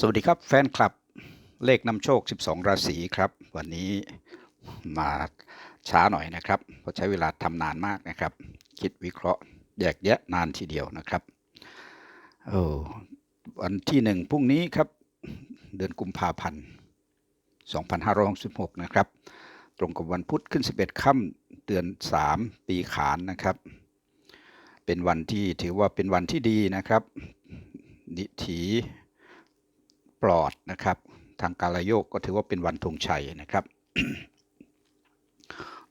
สวัสดีครับแฟนคลับเลขนำโชค 12 ราศีครับ วันนี้มาช้าหน่อยนะครับ เพราะใช้เวลาทำนานมากนะครับ คิดวิเคราะห์แยกแยะนานทีเดียวนะครับโอ้วันที่หนึ่งพรุ่งนี้ครับ เดือนกุมภาพันธ์2566 นะครับ ตรงกับวันพุธขึ้น 11ค่ำเดือน 3 ปีขานนะครับ เป็นวันที่ถือว่าเป็นวันที่ดีนะครับนิถี ปลอดนะครับ ทางการโยกก็ถือว่าเป็นวันธงชัยนะครับ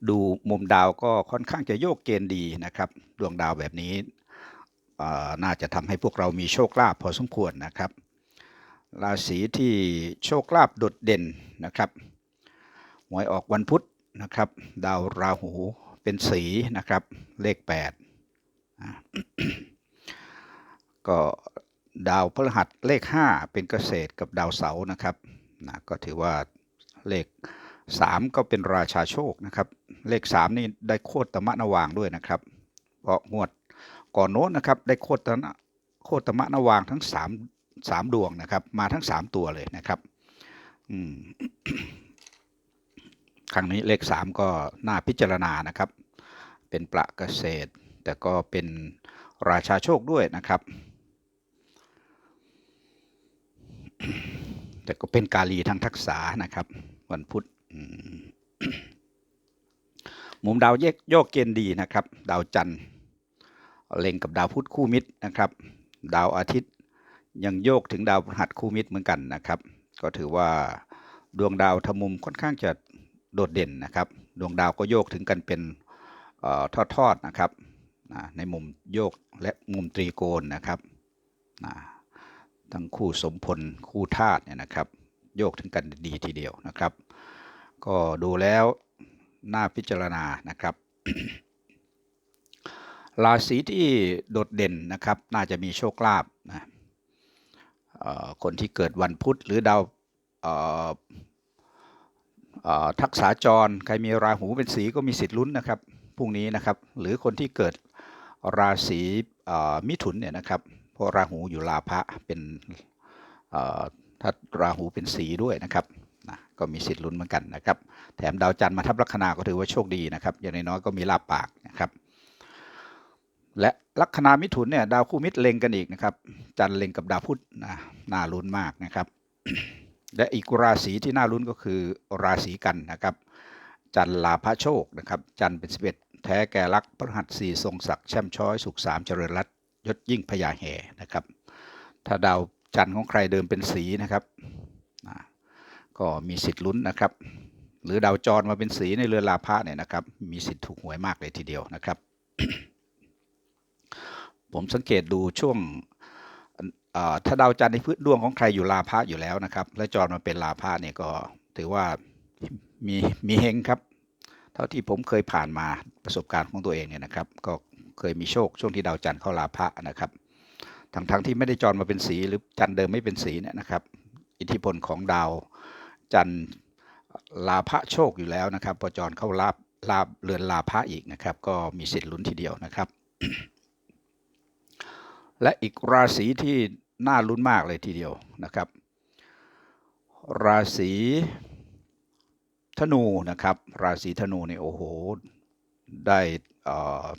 ดูมุมดาวก็ค่อนข้างจะโยกเกณฑ์ดีนะครับ ดวงดาวแบบนี้น่าจะทำให้พวกเรามีโชคลาภพอสมควรนะครับ ราศีที่โชคลาภโดดเด่นนะครับหวยออกวันพุธนะครับ ดาวราหูเป็นสีนะครับ เลข 8 ก็ ดาวพฤหัสเลข 5 เป็นเกษตรกับดาวเสาร์นะครับนะก็ถือว่าเลข 3 ก็เป็นราชาโชคนะครับ เลข 3 นี่ได้โคตรตมะนวางด้วยนะครับเพราะงวดก่อนโน้นนะครับได้โคตรนะโคตรมะนวางทั้ง 3 3 ดวงนะครับ มาทั้ง 3 ตัวเลยนะครับอืมครั้งนี้เลข 3 ก็น่าพิจารณานะครับ เป็นประเกษตร แต่ก็เป็นราชาโชคด้วยนะครับ แต่ก็เป็นกาลีทางทักษะนะครับ วันพุธมุมดาวแยกโยกเกณฑ์ดีนะครับ ดาวจันทร์เล็งกับดาวพุธคู่มิตรนะครับ ดาวอาทิตย์ยังโยกถึงดาวพฤหัสคู่มิตรเหมือนกันนะครับ ก็ถือว่าดวงดาวทำมุมค่อนข้างจะโดดเด่นนะครับ ดวงดาวก็โยกถึงกันเป็นออทอดๆนะครับในมุมโยกและมุมตรีโกณนะครับ ทั้งคู่สมพลคู่ธาตุเนี่ยนะครับ โยกถึงกันดีทีเดียวนะครับ ก็ดูแล้วน่าพิจารณานะครับ ราศีที่โดดเด่นนะครับ น่าจะมีโชคลาภนะคนที่เกิดวันพุธหรือดาวทักษาจร ใครมีราหูเป็นสีก็มีสิทธิ์ลุ้นนะครับพรุ่งนี้นะครับ หรือคนที่เกิดราศีมิถุนเนี่ยนะครับ เพราะราหูอยู่ลาภะเป็นถ้าราหูเป็นสีด้วยนะครับนะก็มีสิทธิ์ลุ้นเหมือนกันนะครับ แถมดาวจันทร์มาทับลัคนาก็ถือว่าโชคดีนะครับ อย่างน้อยก็มีลาบปากนะครับ และลัคนามิถุนเนี่ยดาวคู่มิตรเล็งกันอีกนะครับ จันทร์เล็งกับดาวพุธนะน่าลุ้นมากนะครับ และอีกราศีที่น่าลุ้นก็คือราศีกันนะครับ จันทร์ลาภโชคนะครับ จันทร์เป็นสิบเอ็ดแท้แก่รักพฤหัสสี่ทรงศักดิ์แช่มช้อยสุขสามเจริญรัตน ยศยิ่งพญาแห่นะครับ ถ้าดาวจันทร์ของใครเดิมเป็นสีนะครับก็มีสิทธิ์ลุ้นนะครับ หรือดาวจรมาเป็นสีในเรือลาภะเนี่ยนะครับ มีสิทธิ์ถูกหวยมากเลยทีเดียวนะครับ ผมสังเกตดูช่วงถ้าดาวจันทร์ในพื้นดวงของใครอยู่ลาภะอยู่แล้วนะครับ และจรมาเป็นลาภะเนี่ยก็ถือว่ามีมีเฮงครับ เท่าที่ผมเคยผ่านมาประสบการณ์ของตัวเองเนี่ยนะครับ ก็ เคยมีโชคช่วงที่ดาวจันทร์เข้าลาภะนะครับทั้งทั้งที่ไม่ได้จรมาเป็นสีหรือจันทร์เดิมไม่เป็นสีเนี่ยนะครับ อิทธิพลของดาวจันทร์ลาภะโชคอยู่แล้วนะครับพอจรเข้าลาบลาบเรือนลาภะอีกนะครับ ก็มีสิทธิ์ลุ้นทีเดียวนะครับ และอีกราศีที่น่าลุ้นมากเลยทีเดียวนะครับ ราศีธนูนะครับ ราศีธนูเนี่ยโอ้โห ได้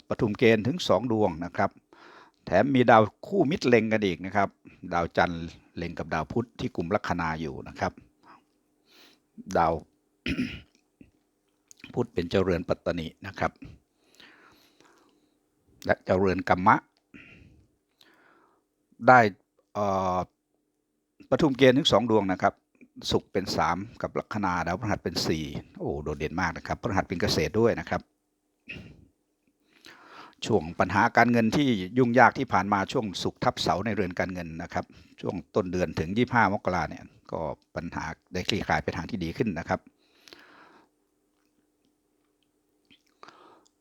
ปฐุมเกณฑ์ถึงสองดวงนะครับ แถมมีดาวคู่มิตรเล็งกันอีกนะครับ ดาวจันทร์เล็งกับดาวพุธที่กลุ่มลัคนาอยู่นะครับ ดาวพุธเป็นเจรือนปัตตนินะครับ และเจรือนกัมมะ ได้ปฐุมเกณฑ์ถึงสองดวงนะครับศุกร์เป็นสามกับลัคนาดาวพฤหัสเป็นสี่โอ้โดดเด่นมากนะครับพฤหัสเป็นเกษตรด้วยนะครับ ช่วงปัญหาการเงินที่ยุ่งยากที่ผ่านมาช่วงสุกทับเสาในเรือนการเงินนะครับ ช่วงต้นเดือนถึง 25 มกราเนี่ยก็ปัญหาได้คลี่คลายไปทางที่ดีขึ้นนะครับ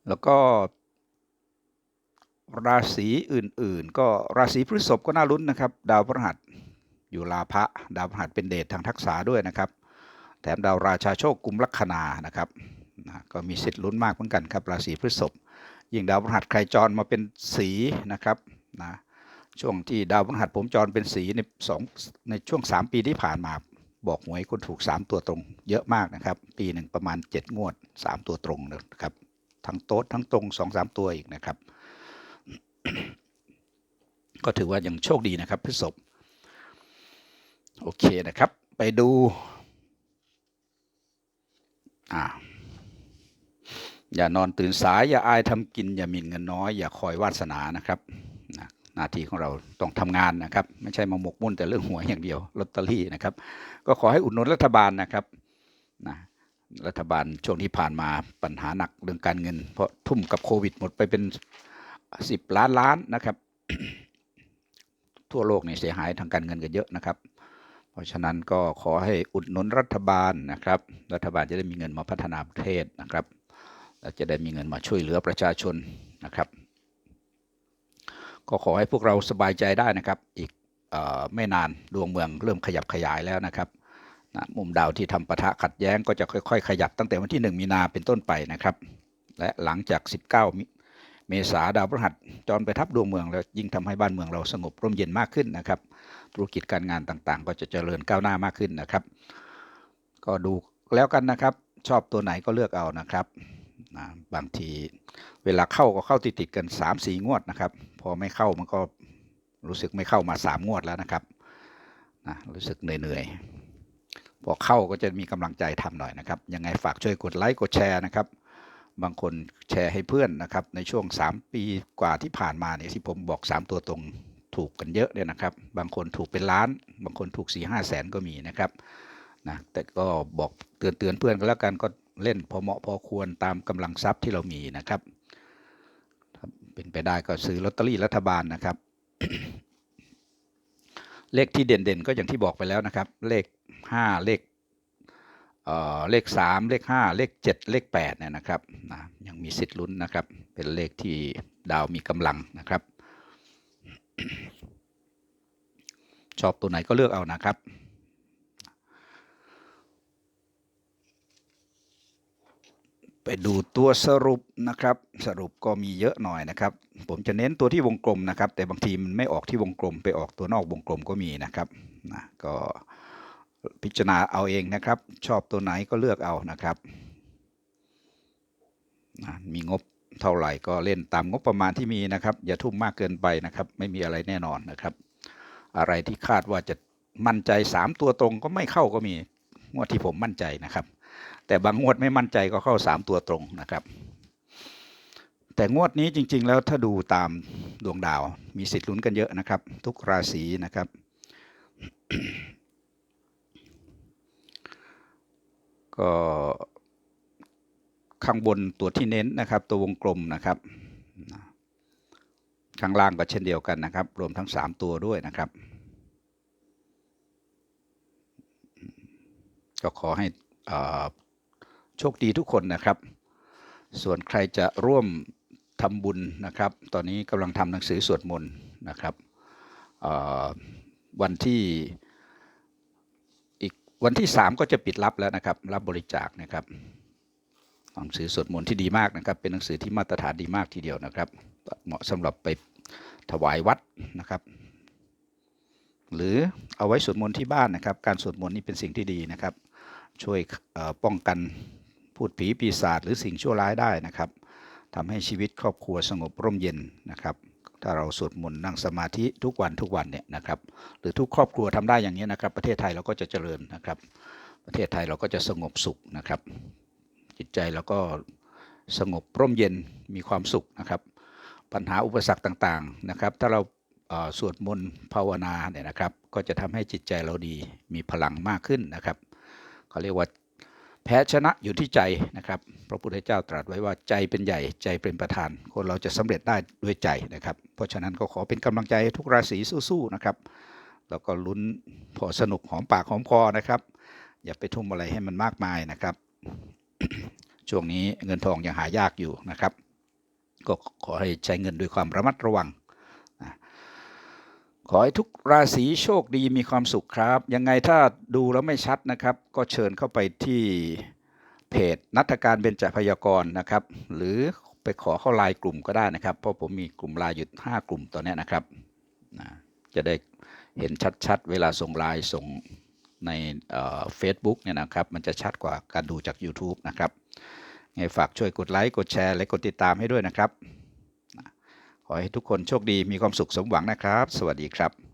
แล้วก็ราศีอื่นๆ ก็ราศีพฤษภก็น่าลุ้นนะครับ ดาวพฤหัสอยู่ลาภะดาวพฤหัสเป็นเดชทางทักษะด้วยนะครับ แถมดาวราชาโชคกุมลัคนานะครับนะก็มีสิทธิ์ลุ้นมากเหมือนกันครับ ราศีพฤษภ ยิ่งดาวพฤหัสใครจรมาเป็นสีนะครับนะช่วงที่ดาวพฤหัสผมจรเป็นสีในสองในช่วงสามปีที่ผ่านมาบอกหวยคนถูกสามตัวตรง เยอะมากนะครับ ปีหนึ่งประมาณเจ็ดงวดสามตัวตรงนะครับทั้งโต๊ดทั้งตรงสองสามตัวอีกนะครับ ก็ถือว่ายังโชคดีนะครับพฤษภโอเคนะครับ ไปดูอ่า อย่านอนตื่นสาย อย่าอายทำกิน อย่ามิ่นเงินน้อย อย่าคอยวาสนานะครับนะหน้าที่ของเราต้องทำงานนะครับ ไม่ใช่มาหมกมุ่นแต่เรื่องหวยอย่างเดียวลอตเตอรี่นะครับ ก็ขอให้อุดหนุนรัฐบาลนะครับนะรัฐบาลช่วงที่ผ่านมาปัญหาหนักเรื่องการเงิน เพราะทุ่มกับโควิดหมดไปเป็นสิบล้านล้านนะครับ ทั่วโลกเนี่ยเสียหายทางการเงินกันเยอะนะครับ เพราะฉะนั้นก็ขอให้อุดหนุนรัฐบาลนะครับ รัฐบาลจะได้มีเงินมาพัฒนาประเทศนะครับ และจะได้มีเงินมาช่วยเหลือประชาชนนะครับ ก็ขอให้พวกเราสบายใจได้นะครับ อีกออไม่นานดวงเมืองเริ่มขยับขยายแล้วนะครับนะมุมดาวที่ทำปะทะขัดแย้งก็จะค่อย ๆ ขยับตั้งแต่วันที่ 1 มีนาเป็นต้นไปนะครับ และหลังจาก 19 เมษาดาวพฤหัสจรไปทับดวงเมือง แล้วยิ่งทำให้บ้านเมืองเราสงบร่มเย็นมากขึ้นนะครับ ธุรกิจการงานต่างๆ ก็จะเจริญก้าวหน้ามากขึ้นนะครับ ก็ดูแล้วกันนะครับ ชอบตัวไหนก็เลือกเอานะครับ นะบางทีเวลาเข้าก็เข้าติดๆกัน 3 4 งวดนะครับ พอไม่เข้ามันก็รู้สึกไม่เข้ามา 3 งวดแล้วนะครับนะรู้สึกเหนื่อยๆพอเข้าก็จะมีกำลังใจทำหน่อยนะครับ ยังไงฝากช่วยกดไลค์กดแชร์นะครับ บางคนแชร์ให้เพื่อนนะครับ ในช่วง 3 ปีกว่าที่ผ่านมาเนี่ยที่ผมบอก 3 ตัวตรงถูกกันเยอะเนี่ยนะครับ บางคนถูกเป็นล้าน บางคนถูก4ี่ห้าแสนก็มีนะครับนะแต่ก็บอกเตือนเตือนเพื่อนกันแล้วกันก็ เล่นพอเหมาะพอควรตามกำลังทรัพย์ที่เรามีนะครับเป็นไปได้ก็ซื้อลอตเตอรี่รัฐบาลนะครับ เลขที่เด่นๆก็อย่างที่บอกไปแล้วนะครับ เลขห้าเลขเอ่อเลขสามเลขห้าเลขเจ็ดเลขแปดเนี่ยนะครับนะยังมีสิทธิ์ลุ้นนะครับ เป็นเลขที่ดาวมีกำลังนะครับ ชอบตัวไหนก็เลือกเอานะครับ ไปดูตัวสรุปนะครับ สรุปก็มีเยอะหน่อยนะครับ ผมจะเน้นตัวที่วงกลมนะครับ แต่บางทีมันไม่ออกที่วงกลม ไปออกตัวนอกวงกลมก็มีนะครับนะก็พิจารณาเอาเองนะครับ ชอบตัวไหนก็เลือกเอานะครับนะมีงบเท่าไหร่ก็เล่นตามงบประมาณที่มีนะครับ อย่าทุ่มมากเกินไปนะครับ ไม่มีอะไรแน่นอนนะครับ อะไรที่คาดว่าจะมั่นใจ 3 ตัวตรงก็ไม่เข้าก็มีงวดที่ผมมั่นใจนะครับ แต่บางงวดไม่มั่นใจก็เข้า3ตัวตรงนะครับ แต่งวดนี้จริง ๆ แล้วถ้าดูตามดวงดาวมีสิทธิ์ลุ้นกันเยอะนะครับ ทุกราศีนะครับก็ข้างบนตัวที่เน้นนะครับ ตัววงกลมนะครับ ข้างล่างก็เช่นเดียวกันนะครับ รวมทั้ง 3 ตัวด้วยนะครับ ก็ขอให้อ่า โชคดีทุกคนนะครับ ส่วนใครจะร่วมทำบุญนะครับ ตอนนี้กำลังทำหนังสือสวดมนต์นะครับวันที่อีกวันที่ 3 ก็จะปิดรับแล้วนะครับ รับบริจาคนะครับหนังสือสวดมนต์ที่ดีมากนะครับ เป็นหนังสือที่มาตรฐานดีมากทีเดียวนะครับ เหมาะสำหรับไปถวายวัดนะครับ หรือเอาไว้สวดมนต์ที่บ้านนะครับ การสวดมนต์นี่เป็นสิ่งที่ดีนะครับ ช่วยป้องกัน พูดผีปีศาจหรือสิ่งชั่วร้ายได้นะครับทำให้ชีวิตครอบครัวสงบร่มเย็นนะครับ ถ้าเราสวดมนต์นั่งสมาธิทุกวันทุกวันเนี่ยนะครับ หรือทุกครอบครัวทำได้อย่างนี้นะครับ ประเทศไทยเราก็จะเจริญนะครับ ประเทศไทยเราก็จะสงบสุขนะครับ จิตใจเราก็สงบร่มเย็นมีความสุขนะครับ ปัญหาอุปสรรคต่างๆนะครับ ถ้าเราสวดมนต์ภาวนาเนี่ยนะครับ ก็จะทำให้จิตใจเราดีมีพลังมากขึ้นนะครับเขาเรียกว่า แพ้ชนะอยู่ที่ใจนะครับ พระพุทธเจ้าตรัสไว้ว่าใจเป็นใหญ่ใจเป็นประธาน คนเราจะสำเร็จได้ด้วยใจนะครับ เพราะฉะนั้นก็ขอเป็นกำลังใจทุกราศีสู้ๆนะครับ แล้วก็ลุ้นพอสนุกหอมปากหอมคอนะครับ อย่าไปทุ่มอะไรให้มันมากมายนะครับ ช่วงนี้เงินทองยังหายากอยู่นะครับ ก็ขอให้ใช้เงินด้วยความระมัดระวัง ขอให้ทุกราศีโชคดีมีความสุขครับ ยังไงถ้าดูแล้วไม่ชัดนะครับ ก็เชิญเข้าไปที่เพจนัทการเบญจพยากรนะครับ หรือไปขอเข้าไลน์กลุ่มก็ได้นะครับ เพราะผมมีกลุ่มไลน์อยู่5กลุ่มตอนนี้นะครับนะจะได้เห็นชัดๆ เวลาส่งไลน์ส่งในเฟซบุ๊กเนี่ยนะครับ มันจะชัดกว่าการดูจาก YouTube นะครับไงฝากช่วยกดไลค์กดแชร์และกดติดตามให้ด้วยนะครับ ขอให้ทุกคนโชคดีมีความสุขสมหวังนะครับ สวัสดีครับ